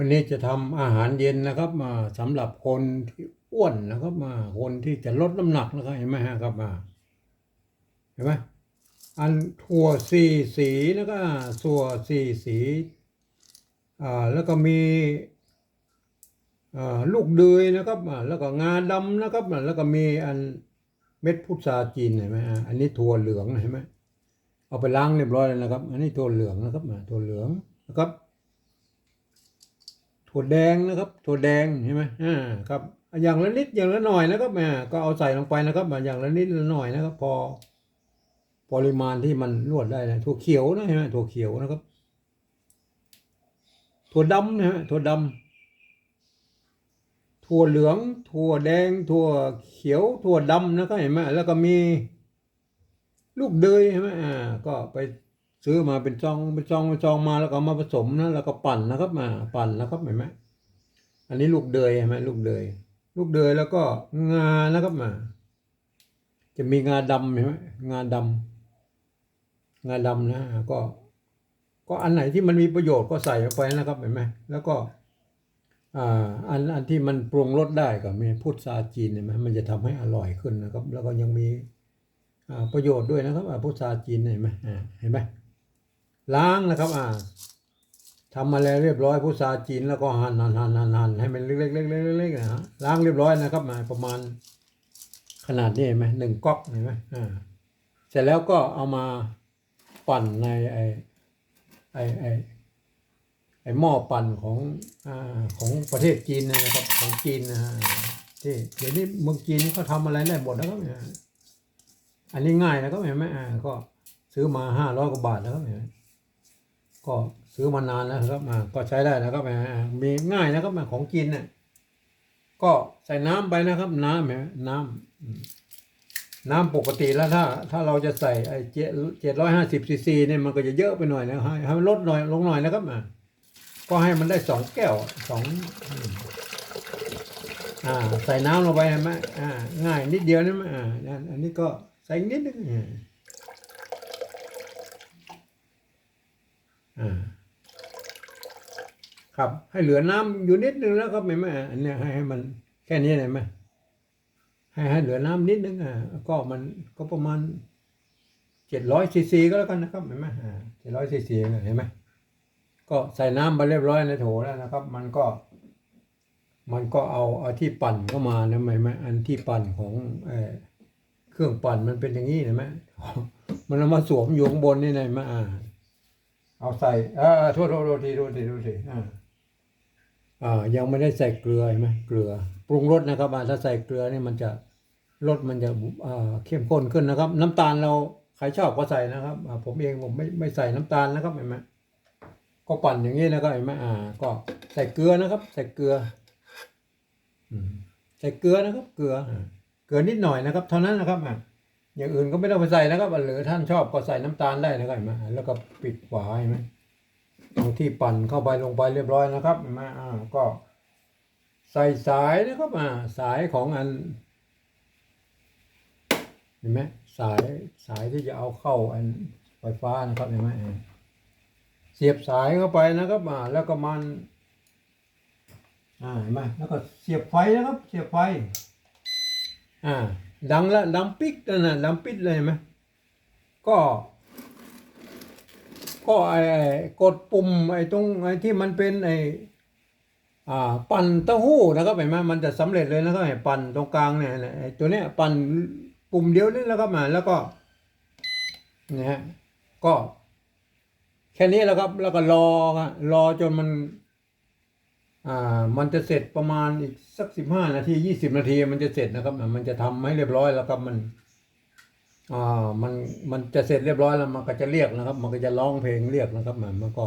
วันนี้จะทำอาหารเย็นนะครับมาสำหรับคนที่อ้วนนะครับมาคนที่จะลดน้ำหนักนะครับเห็นไหมฮะครับมาเห็นไหมอันถั่วสีสีแล้วก็ถั่วสีสีอ่าแล้วก็มีอ่าลูกเดือยนะครับอ่าแล้วก็งาดำนะครับอ่าแล้วก็มีอันเม็ดพุทราจีนเห็นไหมฮะอันนี้ถั่วเหลืองเห็นไหมเอาไปล้างเรียบร้อยแล้วนะครับ อันนี้ถั่วเหลืองนะครับอ่าถั่วเหลืองนะครับ ถั่วแดงนะครับถั่วแดงใช่ไหมอ่าครับอย่างละนิดอย่างละหน่อยนะครับอ่าก็เอาใส่ลงไปนะครับอ่าอย่างละนิดละหน่อยนะครับ พอปริมาณที่มันรวดได้นะถั่วเขียวนะใช่ไหมถั่วเขียวนะครับ ถั่วดำนะฮะถั่วดำถั่วเหลือง ถั่วแดง ถั่วเขียว ถั่วดำนะครับเห็นไหมแล้วก็มี ลูกเดยใช่ไหมอ่าก็ไป ซื้อมาเป็นซองเป็นซองเป็นซองมาแล้วก็มาผสมนะแล้วก็ปั่นนะครับมาปั่นนะครับเห็นไหมอันนี้ลูกเดยใช่ไหมลูกเดยลูกเดยแล้วก็งานะครับมา จะมีงาดำเห็นไหมงาดำงาดำนะก็ ก็อันไหนที่มันมีประโยชน์ก็ใส่ไปนะครับเห็นไหมแล้วก็อ่าอันอันที่มันปรุงรสได้ก็มีพุทราจีนเห็นไหมมันจะทำให้อร่อยขึ้นนะครับ แล้วก็ยังมีอ่าประโยชน์ด้วยนะครับพุทราจีนเห็นไหมอ่าเห็นไหม ล้างนะครับอ่าทำมาแล้วเรียบร้อยพุทราจีนแล้วก็หั่นหั่นหั่นหั่นหั่นให้มันเล็กๆเล็กๆเล็กนะฮะล้างเรียบร้อยนะครับมาประมาณ ขนาดนี้เห็นไหมหนึ่งก๊อกเห็นไหมอ่าเสร็จแล้วก็เอามาปั่นในไอไอไอไอหม้อปั่นของอ่าของประเทศจีนนะครับของจีนนะฮะที่เดี๋ยวนี้เมืองจีนเขาทำอะไรได้หมดนะครับเนี่ยอันนี้ง่ายนะครับเห็นไหมอ่าก็ซื้อมาห้าร้อยกว่าบาทนะครับเห็นไหม ก็ซื้อมานานแล้วครับอ่าก็ใช้ได้นะครับอ่ามีง่ายนะครับอ่าของจีนเนี่ยก็ใส่น้ำไปนะครับ น้ำเห็นไหมน้ำอืมน้ำปกติแล้วถ้า ถ้าเราจะใส่ไอ้เจ็ดเจ็ดร้อยห้าสิบซีซีเนี่ยมันก็จะเยอะไปหน่อยนะให้ให้มันลดหน่อยลงหน่อยนะครับอะก็ให้มันได้สองแก้วสองอืมอ่า ใส่น้ำลงไปเห็นไหมอ่า ง่ายนิดเดียวนี่มั้ยอ่านั่นอันนี้ก็ใส่นิดนึงอ่าอ่า ครับให้เหลือน้ำอยู่นิดนึงแล้วก็ไม่ไม่อันเนี้ยให้ให้มันแค่นี้เลยไหมให้ให้เหลือน้ำนิดนึงอะก็มันก็ประมาณเจ็ดร้อยซีซีก็แล้วกันนะครับเห็นไหมอ่เจ็ดร้อยซีซีเห็นไหมก็ใส่น้ำไปเรียบร้อยในโถแล้วนะครับ มันก็ มันก็เอาเอาที่ปั่นเข้ามานะไหมไหมอันที่ปั่นของเอเครื่องปั่นมันเป็นอย่างนี้เห็นไหมมันเอามาสวมอยู่ข้างบนนี่นะเห็นไหมอ่า เอาใส่เออเออโทษโทษโทษทีโทษทีโทษทีอ่าอ่ายังไม่ได้ใส่เกลือเห็นไหมเกลือ ปรุงรสนะครับอาถ้าใส่เกลือนี่มันจะรสมันจะอ่าเข้มข้นขึ้นนะครับ น้ำตาลเราใครชอบก็ใส่นะครับอ่าผมเองผมไม่ไม่ใส่น้ำตาลนะครับเห็นไหมก็ปั่นอย่างนี้นะครับเห็นไหมอ่า ก็ใส่เกลือนะครับ ใส่เกลืออืมใส่เกลือนะครับ เกลือเกลือนิดหน่อยนะครับ เท่านั้นนะครับอ่า อย่างอื่นก็ไม่ต้องไปใส่นะครับหรือท่านชอบก็ใส่น้ำตาลได้นะครับเห็นไหมแล้วก็ปิดฝาเห็นไหมเอาที่ปั่นเข้าไปลงไปเรียบร้อยนะครับเห็นไหมาอ่าก็ใส่สายนะครับอ่าสายของอัน เห็นไหมสายสายที่จะเอาเข้าอันไฟฟ้านะครับเห็นไหมเสียบสายเข้าไปนะครับอ่าแล้วก็มันอ่าเห็นไหมแล้วก็เสียบไฟนะครับ เสียบไฟอ่า ดังละดังปิ๊กนั่นนะดังปิ๊กเลยไหมก็ ก็ไอ้กดปุ่มไอ้ตรงไอ้ที่มันเป็นไอ้อ่าปั่นเต้าหู้นะครับเห็นไหมมันจะสำเร็จเลยนะครับไอ้ปั่นตรงกลางเนี่ยไอ้ตัวเนี้ยปั่นปุ่มเดียวนี่แล้วก็มาแล้วก็นะฮะก็ แค่นี้แล้วครับแล้วก็รอรอจนมัน อ่ามันจะเสร็จประมาณอีกสักสิบห้านาทียี่สิบนาทีมันจะเสร็จนะครับ มันจะทำให้เรียบร้อยแล้วครับมันอ่ามันมันจะเสร็จเรียบร้อยแล้วมันก็จะเรียกนะครับ มันก็จะร้องเพลงเรียกนะครับมันมันก็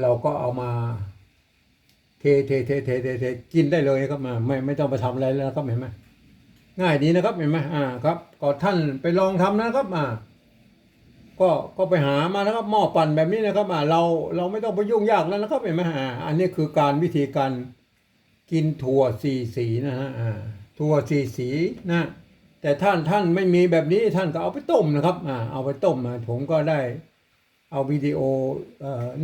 เราก็เอามาเทเทเทเทเทเทกินได้เลยครับมาไม่ไม่ต้องไปทำอะไรแล้วครับเห็นไหมง่ายดีนะครับเห็นไหมอ่าครับก็ท่านไปลองทำนะครับอ่า ก็ก็ไปหามานะครับหม้อปั่นแบบนี้นะครับอ่าเราเราไม่ต้องไปยุ่งยากแล้วนะครับเห็นไหมอ่าอันนี้คือการวิธีการกินถั่วสีสีนะฮะอ่าถั่วสีสีนะแต่ท่านท่านไม่มีแบบนี้ท่านก็เอาไปต้มนะครับอ่าเอาไปต้มนะผมก็ได้เอาวิดีโอ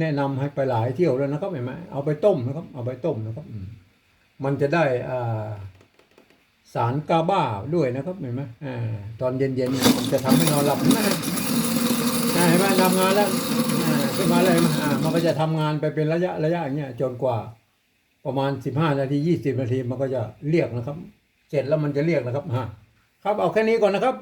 แนะนำให้ไปหลายเที่ยวแล้วนะครับเห็นไหมเอาไปต้มนะครับ เอาไปต้มนะครับ มันจะได้อ่าสารกาบ้าด้วยนะครับเห็นไหมอ่าตอนเย็นๆเนี่ยมันจะทำให้นอนหลับนะ เห็นไหมทำงานแล้วขึ้นมาเลยอ่ามันก็จะทำงานไปเป็นระยะระยะอย่างเงี้ยจนกว่า ประมาณสิบห้านาทียี่สิบนาทีมันก็จะเรียกนะครับ เสร็จแล้วมันจะเรียกนะครับฮะครับเอาแค่นี้ก่อนนะครับ